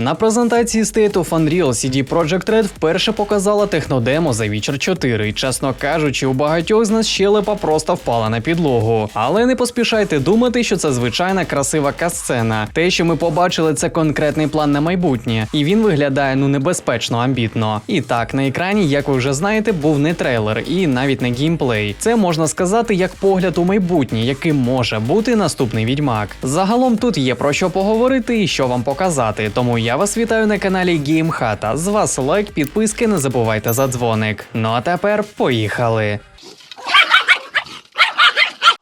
На презентації State of Unreal CD Projekt Red вперше показала технодемо за Witcher 4. І, чесно кажучи, у багатьох з нас щелепа просто впала на підлогу. Але не поспішайте думати, що це звичайна красива касцена. Те, що ми побачили, це конкретний план на майбутнє, і він виглядає ну небезпечно амбітно. І так, на екрані, як ви вже знаєте, був не трейлер і навіть не геймплей. Це можна сказати як погляд у майбутнє, яким може бути наступний відьмак. Загалом тут є про що поговорити і що вам показати. Тому я вас вітаю на каналі GameHata. З вас лайк, підписки, не забувайте за дзвоник. Ну а тепер поїхали.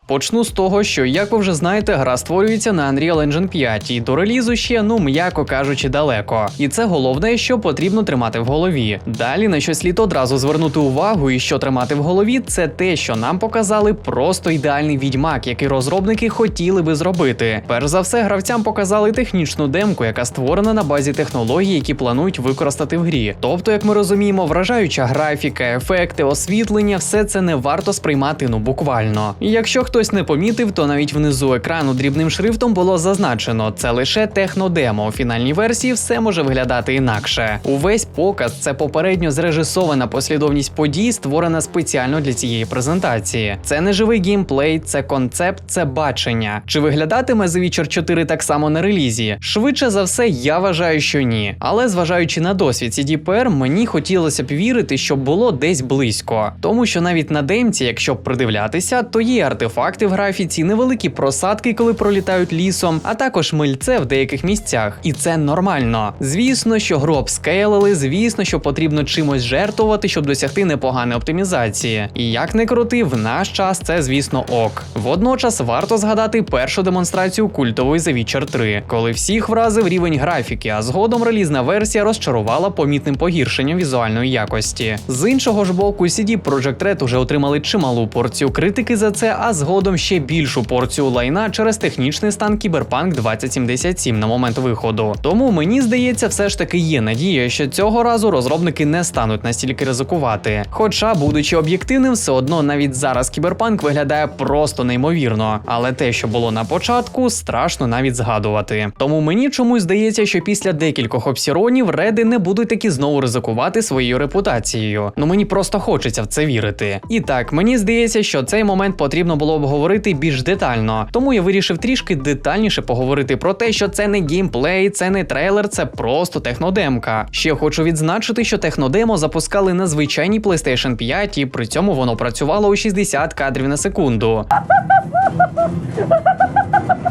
Почну з того, що, як ви вже знаєте, гра створюється на Unreal Engine 5 і до релізу ще, ну м'яко кажучи, далеко. І це головне, що потрібно тримати в голові. Далі на що слід одразу звернути увагу, і що тримати в голові, це те, що нам показали просто ідеальний відьмак, який розробники хотіли би зробити. Перш за все, гравцям показали технічну демку, яка створена на базі технологій, які планують використати в грі. Тобто, як ми розуміємо, вражаюча графіка, ефекти, освітлення, все це не варто сприймати ну буквально. І якщо хтось не помітив, то навіть внизу екрану дрібним шрифтом було зазначено: це лише технодемо. У фінальній версії все може виглядати інакше. Увесь показ це попередньо зрежисована послідовність подій, створена спеціально для цієї презентації. Це не живий геймплей, це концепт, це бачення. Чи виглядатиме The Witcher 4 так само на релізі? Швидше за все, я вважаю, що ні. Але зважаючи на досвід CDPR, мені хотілося б вірити, що було десь близько. Тому що навіть на демці, якщо придивлятися, то є артефакти в графіці, невеликі просадки, коли пролітають лісом, а також мильце в деяких місцях. І це нормально. Звісно, що гру обскейлили, звісно, що потрібно чимось жертвувати, щоб досягти непоганої оптимізації. І як не крути, в наш час це, звісно, ок. Водночас варто згадати першу демонстрацію культової The Witcher 3, коли всіх вразив рівень графіки, а згодом релізна версія розчарувала помітним погіршенням візуальної якості. З іншого ж боку, CD Projekt Red уже отримали чималу порцію критики за це, а згодом ще більшу порцію лайна через технічний стан Cyberpunk 2077 на момент виходу. Тому мені здається, все ж таки є надія, що цього разу розробники не стануть настільки ризикувати. Хоча, будучи об'єктивним, все одно навіть зараз Cyberpunk виглядає просто неймовірно. Але те, що було на початку, страшно навіть згадувати. Тому мені чомусь здається, що після декількох обсіронів реди не будуть таки знову ризикувати своєю репутацією. Ну мені просто хочеться в це вірити. І так, мені здається, що цей момент потрібно було обговорити більш детально. Тому я вирішив трішки детальніше поговорити про те, що це не геймплей, це не трейлер, це просто технодемка. Ще хочу відзначити, що технодемо запускали на звичайній PlayStation 5, і при цьому воно працювало у 60 кадрів на секунду.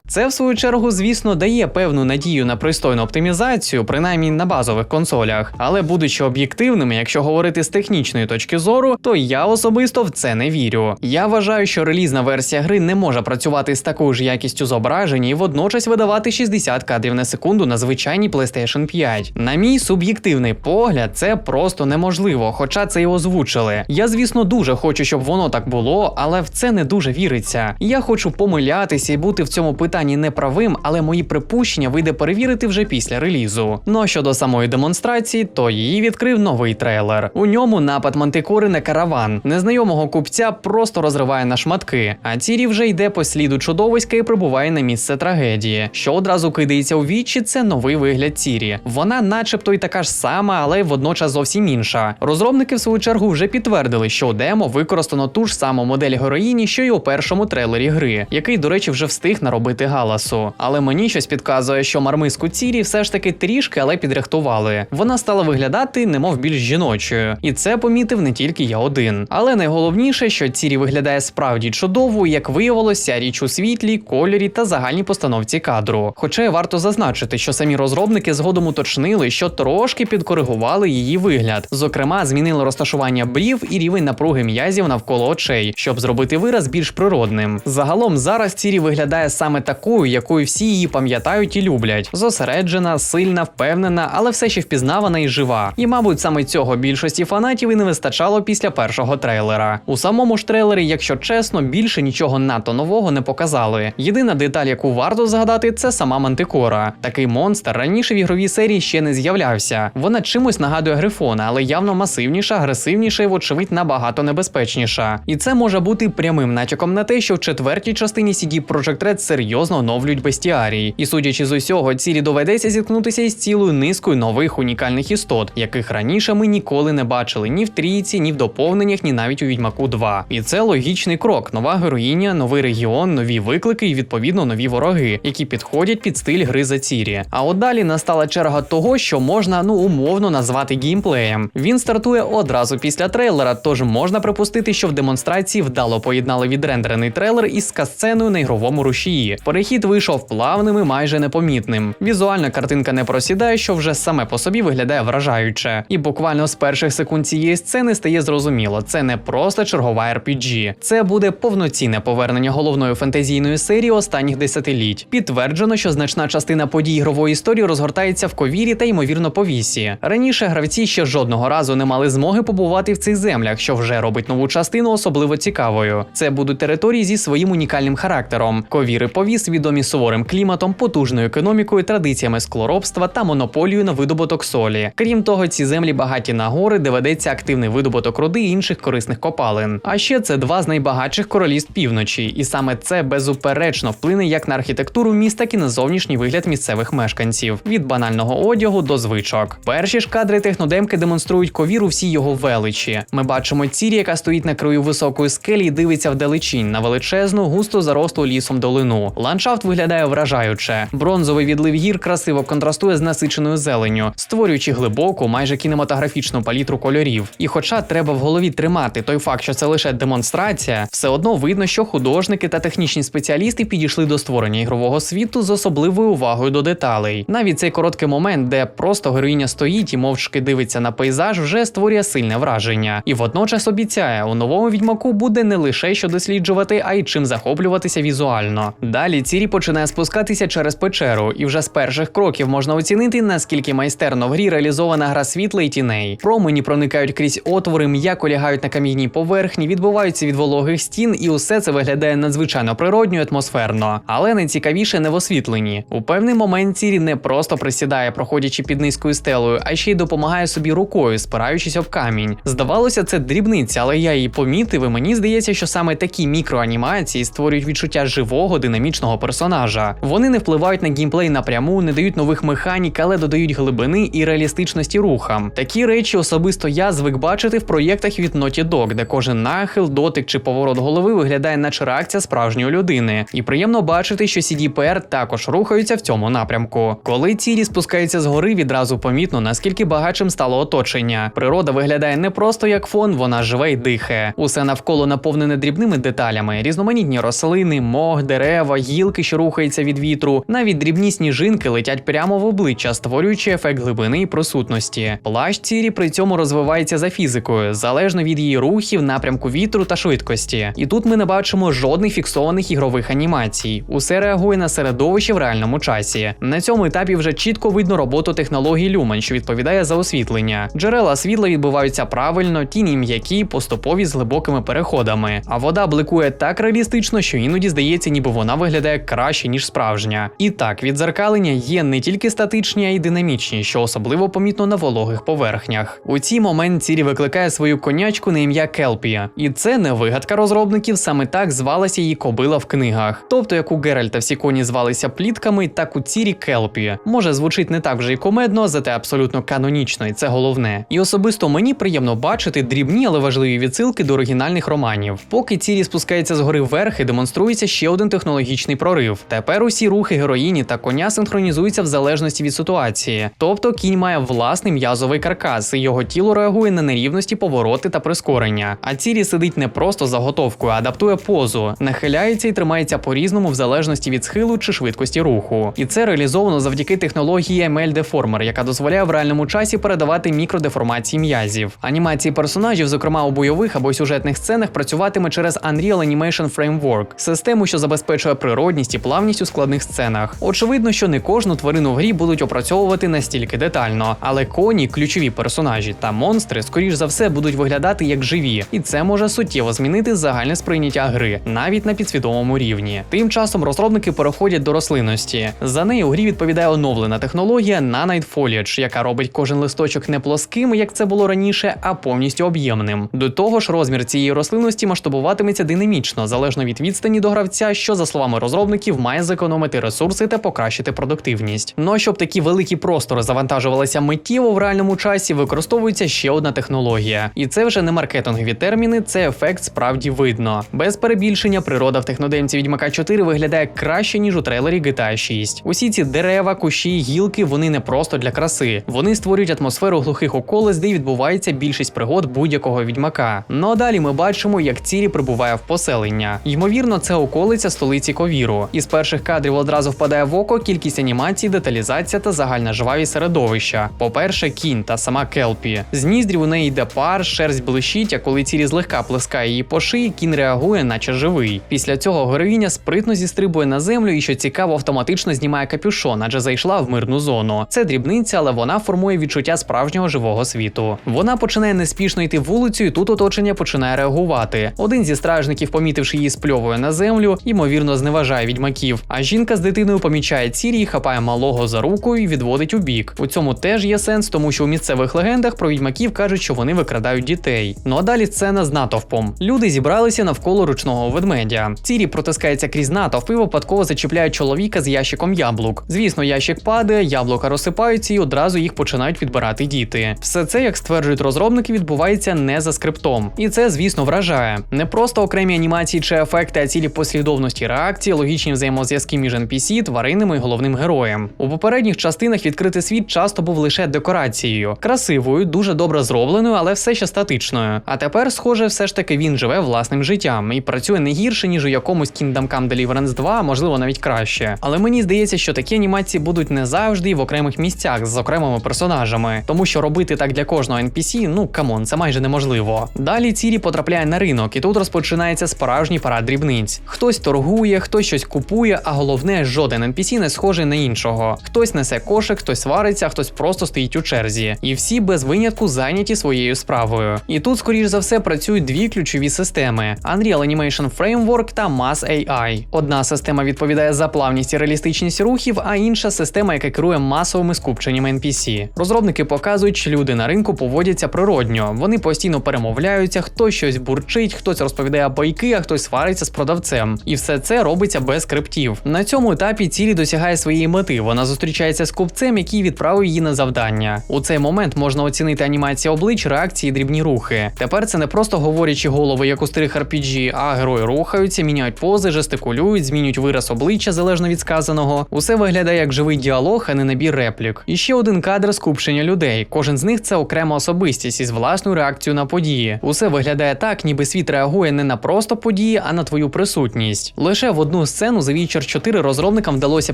Це в свою чергу, звісно, дає певну надію на пристойну оптимізацію, принаймні на базових консолях. Але будучи об'єктивними, якщо говорити з технічної точки зору, то я особисто в це не вірю. Я вважаю, що релізна версія гри не може працювати з такою ж якістю зображення і водночас видавати 60 кадрів на секунду на звичайній PlayStation 5. На мій суб'єктивний погляд, це просто неможливо, хоча це й озвучили. Я, звісно, дуже хочу, щоб воно так було, але в це не дуже віриться. Я хочу помилятися і бути в цьому питанні неправим, але мої припущення вийде перевірити вже після релізу. Ну а щодо самої демонстрації, то її відкрив новий трейлер. У ньому напад мантикори на караван. Незнайомого купця просто розриває на шматки. А Цірі вже йде по сліду чудовиська і прибуває на місце трагедії. Що одразу кидається у вічі, це новий вигляд Цірі. Вона, начебто, й така ж сама, але водночас зовсім інша. Розробники, в свою чергу, вже підтвердили, що у демо використано ту ж саму модель героїні, що й у першому трейлері гри, який, до речі, вже встиг наробити галасу. Але мені щось підказує, що мармиску Цірі все ж таки трішки, але підрихтували. Вона стала виглядати, немов більш жіночою, і це помітив не тільки я один. Але найголовніше, що Цірі виглядає справді чудово, як виявилося, річ у світлі, кольорі та загальній постановці кадру. Хоча варто зазначити, що самі розробники згодом уточнили, що трошки підкоригували її вигляд. Зокрема, змінили розташування брів і рівень напруги м'язів навколо очей, щоб зробити вираз більш природним. Загалом зараз Цірі виглядає саме такою, якою всі її пам'ятають і люблять. Зосереджена, сильна, впевнена, але все ще впізнавана і жива. І, мабуть, саме цього більшості фанатів і не вистачало після першого трейлера. У самому ж трейлері, якщо чесно, більше нічого надто нового не показали. Єдина деталь, яку варто згадати, це сама Мантикора. Такий монстр раніше в ігровій серії ще не з'являвся. Вона чимось нагадує грифона, але явно масивніша, агресивніша і, вочевидь, набагато небезпечніша. І це може бути прямим натяком на те, що в четвертій частині CD Projekt Red серйозно серйозно оновлюють бестіарій. І судячи з усього, цілі доведеться зіткнутися із цілою низкою нових унікальних істот, яких раніше ми ніколи не бачили ні в трійці, ні в доповненнях, ні навіть у Відьмаку 2. І це логічний крок: нова героїня, новий регіон, нові виклики і відповідно нові вороги, які підходять під стиль гри за цірі. А от далі настала черга того, що можна ну умовно назвати геймплеєм. Він стартує одразу після трейлера, тож можна припустити, що в демонстрації вдало поєднали відрендерений трейлер із касценою на ігровому рушії. Перехід вийшов плавним і майже непомітним. Візуальна картинка не просідає, що вже саме по собі виглядає вражаюче. І буквально з перших секунд цієї сцени стає зрозуміло, це не просто чергова RPG. Це буде повноцінне повернення головної фентезійної серії останніх десятиліть. Підтверджено, що значна частина подій ігрової історії розгортається в ковірі та ймовірно повісі. Раніше гравці ще жодного разу не мали змоги побувати в цих землях, що вже робить нову частину особливо цікавою. Це будуть території зі своїм унікальним характером. Ковіри повіс відомі суворим кліматом, потужною економікою, традиціями склоробства та монополією на видобуток солі. Крім того, ці землі багаті на гори, де ведеться активний видобуток руди і інших корисних копалин. А ще це два з найбагатших королівств півночі, і саме це безуперечно вплине як на архітектуру міста, так і на зовнішній вигляд місцевих мешканців від банального одягу до звичок. Перші ж кадри технодемки демонструють ковіру всій його величі. Ми бачимо цірі, яка стоїть на краю високої скелі і дивиться вдалечінь на величезну, густо зарослу лісом долину. Ландшафт виглядає вражаюче. Бронзовий відлив гір красиво контрастує з насиченою зеленню, створюючи глибоку, майже кінематографічну палітру кольорів. І хоча треба в голові тримати той факт, що це лише демонстрація, все одно видно, що художники та технічні спеціалісти підійшли до створення ігрового світу з особливою увагою до деталей. Навіть цей короткий момент, де просто героїня стоїть і мовчки дивиться на пейзаж, вже створює сильне враження. І водночас обіцяє, у новому відьмаку буде не лише що досліджувати, а й чим захоплюватися візуально. Далі Цірі починає спускатися через печеру, і вже з перших кроків можна оцінити, наскільки майстерно в грі реалізована гра світла і тіней. Промені проникають крізь отвори, м'яко лягають на кам'яній поверхні, відбуваються від вологих стін, і усе це виглядає надзвичайно природньо і атмосферно. Але найцікавіше не в освітленні. У певний момент Цірі не просто присідає, проходячи під низькою стелею, а ще й допомагає собі рукою, спираючись об камінь. Здавалося, це дрібниця, але я її помітив, і мені здається, що саме такі мікроанімації створюють відчуття живого динамічного персонажа. Вони не впливають на геймплей напряму, не дають нових механік, але додають глибини і реалістичності рухам. Такі речі особисто я звик бачити в проєктах від Naughty Dog, де кожен нахил, дотик чи поворот голови виглядає, наче реакція справжньої людини. І приємно бачити, що CDPR також рухаються в цьому напрямку. Коли цілі спускаються згори, відразу помітно, наскільки багатшим стало оточення. Природа виглядає не просто як фон, вона живе й дихає. Усе навколо наповнене дрібними деталями, різноманітні рослини, мох, дерева, гілки, що рухаються від вітру. Навіть дрібні сніжинки летять прямо в обличчя, створюючи ефект глибини і присутності. Плащ цірі при цьому розвивається за фізикою, залежно від її рухів, напрямку вітру та швидкості. І тут ми не бачимо жодних фіксованих ігрових анімацій. Усе реагує на середовище в реальному часі. На цьому етапі вже чітко видно роботу технології Lumen, що відповідає за освітлення. Джерела світла відбуваються правильно, тіні м'які, поступові з глибокими переходами. А вода бликує так реалістично, що іноді здається, ніби вона виглядає краще ніж справжня. І так, відзеркалення є не тільки статичні, а й динамічні, що особливо помітно на вологих поверхнях. У цій момент Цірі викликає свою конячку на ім'я Келпія, і це не вигадка розробників, саме так звалася її кобила в книгах. Тобто, як у Геральта всі коні звалися плітками, так у Цірі Келпі. Може звучить не так вже й комедно, зате абсолютно канонічно, і це головне. І особисто мені приємно бачити дрібні, але важливі відсилки до оригінальних романів. Поки Цірі спускається згори вверх і демонструється ще один технологічний прорив. Тепер усі рухи героїні та коня синхронізуються в залежності від ситуації. Тобто кінь має власний м'язовий каркас, і його тіло реагує на нерівності, повороти та прискорення. А Цірі сидить не просто заготовкою, а адаптує позу, нахиляється і тримається по-різному в залежності від схилу чи швидкості руху. І це реалізовано завдяки технології ML Deformer, яка дозволяє в реальному часі передавати мікродеформації м'язів. Анімації персонажів, зокрема у бойових або сюжетних сценах, працюватиме через Unreal Animation Framework, систему, що забезпечує природність і плавність у складних сценах. Очевидно, що не кожну тварину в грі будуть опрацьовувати настільки детально, але коні, ключові персонажі та монстри, скоріш за все, будуть виглядати як живі, і це може суттєво змінити загальне сприйняття гри, навіть на підсвідомому рівні. Тим часом розробники переходять до рослинності. За нею у грі відповідає оновлена технологія Nanite Foliage, яка робить кожен листочок не плоским, як це було раніше, а повністю об'ємним. До того ж, розмір цієї рослинності масштабуватиметься динамічно, залежно від відстані до гравця, що за словами розробників, розробників має зекономити ресурси та покращити продуктивність. Ну а щоб такі великі простори завантажувалися миттєво в реальному часі, використовується ще одна технологія. І це вже не маркетингові терміни, це ефект справді видно. Без перебільшення природа в технодемці Відьмака 4 виглядає краще, ніж у трейлері GTA 6. Усі ці дерева, кущі, гілки вони не просто для краси. Вони створюють атмосферу глухих околиць, де відбувається більшість пригод будь-якого відьмака. Ну а далі ми бачимо, як цілі прибуває в поселення. Ймовірно, це околиця столиці Ковіру. Із перших кадрів одразу впадає в око кількість анімацій, деталізація та загальна жвавість середовища. По-перше, кінь та сама Келпі. З ніздрів у неї йде пар, шерсть блищить, а коли цілі злегка плескає її по шиї, кінь реагує, наче живий. Після цього героїня спритно зістрибує на землю і, що цікаво, автоматично знімає капюшон, адже зайшла в мирну зону. Це дрібниця, але вона формує відчуття справжнього живого світу. Вона починає неспішно йти вулицю, і тут оточення починає реагувати. Один зі стражників, помітивши її, спльовує на землю, ймовірно, зневажає відьмаків. А жінка з дитиною помічає цілі, хапає малого за руку і відводить у бік. У цьому теж є сенс, тому що у місцевих легендах про відьмаків кажуть, що вони викрадають дітей. Ну а далі сцена з натовпом. Люди зібралися навколо ручного ведмедя. Цірі протискається крізь натовп і випадково зачіпляє чоловіка з ящиком яблук. Звісно, ящик падає, яблука розсипаються і одразу їх починають відбирати діти. Все це, як стверджують розробники, відбувається не за скриптом. І це, звісно, вражає. Не просто окремі анімації чи ефекти, а цілі послідовності реакції, логічні взаємозв'язки між NPC, тваринами і головним героєм. У попередніх частинах відкритий світ часто був лише декорацією, красивою, дуже добре зробленою, але все ще статичною. А тепер, схоже, все ж таки він живе власним життям і працює не гірше, ніж у якомусь Kingdom Come Deliverance 2, можливо навіть краще. Але мені здається, що такі анімації будуть не завжди і в окремих місцях з окремими персонажами, тому що робити так для кожного NPC, ну камон, це майже неможливо. Далі Цірі потрапляє на ринок, і тут розпочинається справжній парад дрібниць. Хтось торгує, хтось щось купує, а головне, жоден NPC не схожий на іншого. Хтось несе кошик, хтось свариться, хтось просто стоїть у черзі. І всі без винятку зайняті своєю справою. І тут, скоріш за все, працюють дві ключові системи: Unreal Animation Framework та Mass AI. Одна система відповідає за плавність і реалістичність рухів, а інша система, яка керує масовими скупченнями NPC. Розробники показують, що люди на ринку поводяться природньо. Вони постійно перемовляються, хтось щось бурчить, хтось розповідає байки, а хтось свариться з продавцем. І все це робиться без скриптів. На цьому етапі цілі досягає своєї мети. Вона зустрічається з купцем, який відправив її на завдання. У цей момент можна оцінити анімацію облич, реакції, дрібні рухи. Тепер це не просто говорячі голови, як у старих RPG, а герої рухаються, міняють пози, жестикулюють, змінюють вираз обличчя залежно від сказаного. Усе виглядає як живий діалог, а не набір реплік. І ще один кадр скупчення людей. Кожен з них це окрема особистість із власною реакцією на події. Усе виглядає так, ніби світ реагує не на просто події, а на твою присутність. Лише в одну сцену за Witcher 4 розробникам вдалося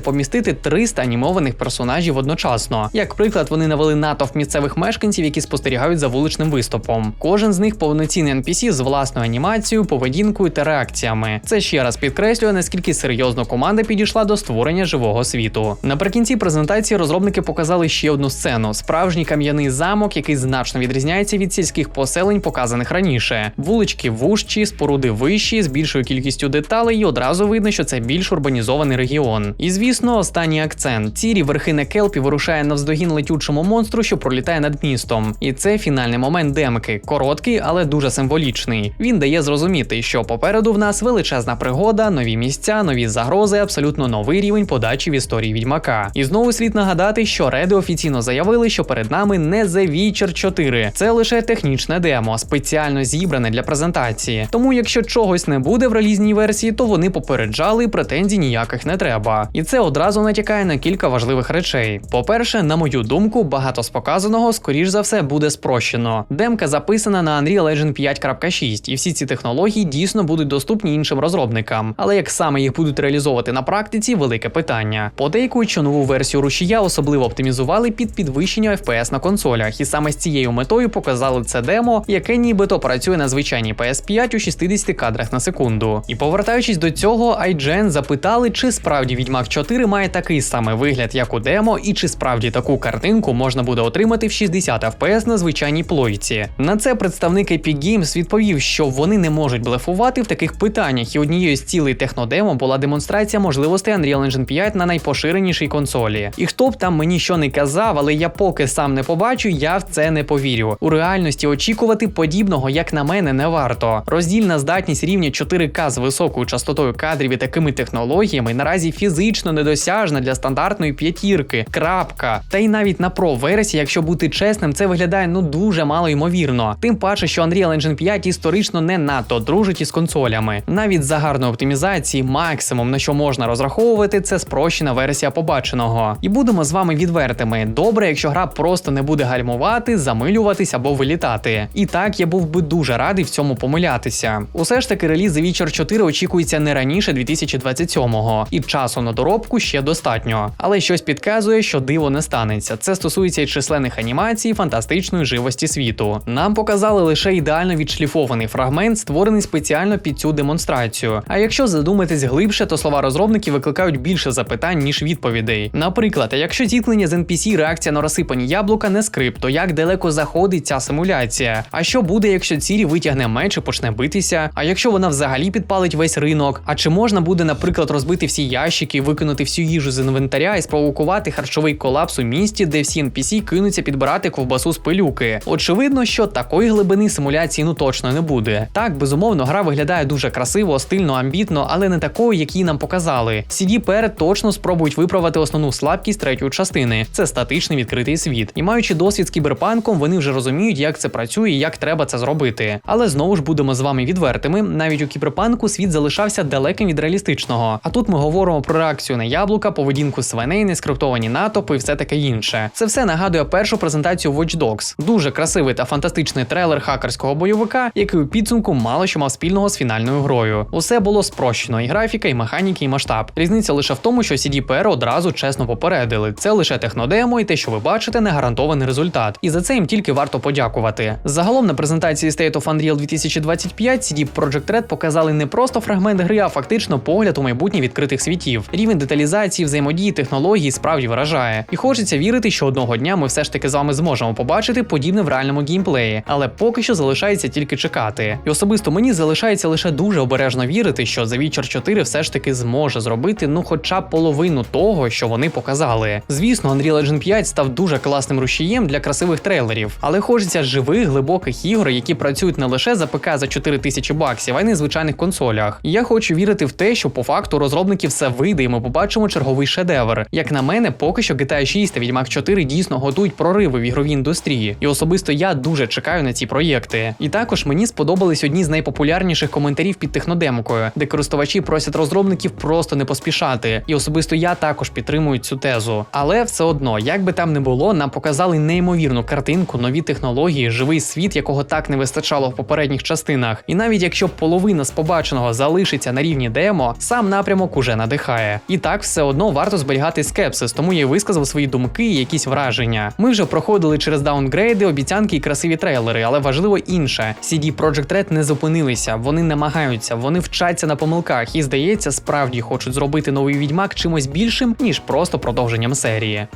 помістити 300 анімованих персонажів одночасно. Як приклад, вони навели натовп місцевих мешканців, які спостерігають за вуличним виступом. Кожен з них повноцінний NPC з власною анімацією, поведінкою та реакціями. Це ще раз підкреслює, наскільки серйозно команда підійшла до створення живого світу. Наприкінці презентації розробники показали ще одну сцену: справжній кам'яний замок, який значно відрізняється від сільських поселень, показаних раніше. Вулички вужчі, споруди вищі, з більшою кількістю деталей, і одразу видно, що це більш урбанізований регіон. І звісно, останній акцент: цірі верхина Келпі вирушає навздогін летючому монстру, що пролітає над містом. І це фінальний момент демки, короткий, але дуже символічний. Він дає зрозуміти, що попереду в нас величезна пригода, нові місця, нові загрози, абсолютно новий рівень подачі в історії відьмака. І знову слід нагадати, що Реди офіційно заявили, що перед нами не The Witcher 4. Це лише технічне демо, спеціально зібране для презентації. Тому, якщо чогось не буде в релізній версії, то вони попереджали, претензій ніяких не треба. І це одразу натякає на кілька важливих речей. По-перше, на мою думку, багато з показаного, скоріш за все, буде спрощено. Демка записана на Unreal Engine 5.6, і всі ці технології дійсно будуть доступні іншим розробникам. Але як саме їх будуть реалізовувати на практиці, велике питання. Подейкують, що нову версію рушія особливо оптимізували під підвищення FPS на консолях, і саме з цією метою показали це демо, яке нібито працює на звичайній PS5 у 60 кадрах на секунду. І повертаючись до цього, IGN запитали, чи справді Відьмак 4 має такий самий вигляд, як у демо, і чи справді таку картинку можна буде отримати в 60 FPS на звичайній плойці. На це представник Epic Games відповів, що вони не можуть блефувати в таких питаннях, і однією з цілей технодемо була демонстрація можливостей Unreal Engine 5 на найпоширенішій консолі. І хто б там мені що не казав, але я поки сам не побачу, я в це не повірю. У реальності очікувати подібного, як на мене, не варто. Роздільна здатність рівня 4К з високою частотою кадрів і такими технологіями наразі фізично недосяжна для стандартної п'ятірки. Крапка. Та й навіть на про версії, якщо бути чесним, це виглядає ну дуже мало ймовірно. Тим паче, що Unreal Engine 5 історично не надто дружить із консолями. Навіть за гарної оптимізації, максимум на що можна розраховувати, це спрощена версія побаченого. І будемо з вами відвертими. Добре, якщо гра просто не буде гальмувати, замилюватись або вилітати. І так я був би дуже радий в цьому помилятися. Усе ж таки, реліз The Witcher 4 очікується не раніше 2027-го, і часу на доробку ще достатньо. Але щось підказує, що диво не станеться. Це стосується і численних анімацій, фантастичної живості світу. Нам показали лише ідеально відшліфований фрагмент, створений спеціально під цю демонстрацію. А якщо задуматись глибше, то слова розробників викликають більше запитань, ніж відповідей. Наприклад, якщо зіткнення з NPC реакція на розсипані яблука не скрип, то як далеко заходить ця симуляція? А що буде, якщо Цірі витягне меч і почне битися? А якщо вона взагалі підпалить весь ринок? А чи можна буде, наприклад, розбити всі ящики, викинути всю їжу з інвентаря і спровокувати харчовий колапс у місті, де всі NPC кинуться підбирати ковбасу з пилюки? Очевидно, що такої глибини симуляції ну точно не буде. Так, безумовно, гра виглядає дуже красиво, стильно, амбітно, але не такою, які нам показали. CD перед точно спробують виправити основну слабкість третьої частини це статичний відкритий світ. І маючи досвід з кіберпанком, вони вже розуміють, як це працює і як треба це зробити. Але знову ж будемо з вами відвертими. Навіть у кіберпанку світ залишався далеким від реалістичного. А тут ми говоримо про реакцію на яблука, поведінку свиней, нескриптовані натовпи і все таке інше. Це все нагадує першу презентацію Watch Dogs. Дуже красивий та фантастичний трейлер хакерського бойовика, який у підсумку мало що мав спільного з фінальною грою. Усе було спрощено, і графіка, і механіки, і масштаб. Різниця лише в тому, що CDPR одразу чесно попередили. Це лише технодемо, і те, що ви бачите, не гарантований результат. І за це їм тільки варто подякувати. Загалом на презентації State of Unreal 2025 CD Projekt Red показали не просто фрагмент гри, а фактично погляд у майбутнє відкритих світів. Рівень деталізації, взаємодії, технологій справді вражає. І хочеться вірити, що одного дня ми все ж таки з вами зможемо побачити подібне в реальному геймплеї, але поки що залишається тільки чекати. І особисто мені залишається лише дуже обережно вірити, що The Witcher 4 все ж таки зможе зробити ну хоча б половину того, що вони показали. Звісно, Unreal Engine 5 став дуже класним рушієм для красивих трейлерів, але хочеться живих, глибоких ігор, які працюють не лише за ПК за 4000 баксів, а й на звичайних консолях. І я хочу вірити в те, що по факту у розробників все вийде, і ми побачимо черговий шедевр. Як на мене, поки що GTA 6 та Відьмак 4 дійсно готують прориви в ігровій індустрії, і особисто я дуже чекаю на ці проєкти. І також мені сподобались одні з найпопулярніших коментарів під технодемкою, де користувачі просять розробників просто не поспішати. І особисто я також підтримую цю тезу. Але все одно, як би там не було, нам показали неймовірну картинку, нові технології, живий світ, якого так не вистачало в попередніх частинах. І навіть якщо половина з побаченого залишиться на рівні демо, сам напрямок уже надихає. І так все одно варто зберігати скепсис, тому я висказав свої думки і якісь враження. Ми вже проходили через даунгрейди, обіцянки і красиві трейлери, але важливо інше: CD Projekt Red не зупинилися, вони намагаються, вони вчаться на помилках і, здається, справді хочуть зробити новий відьмак чимось більшим, ніж просто продовженням серії.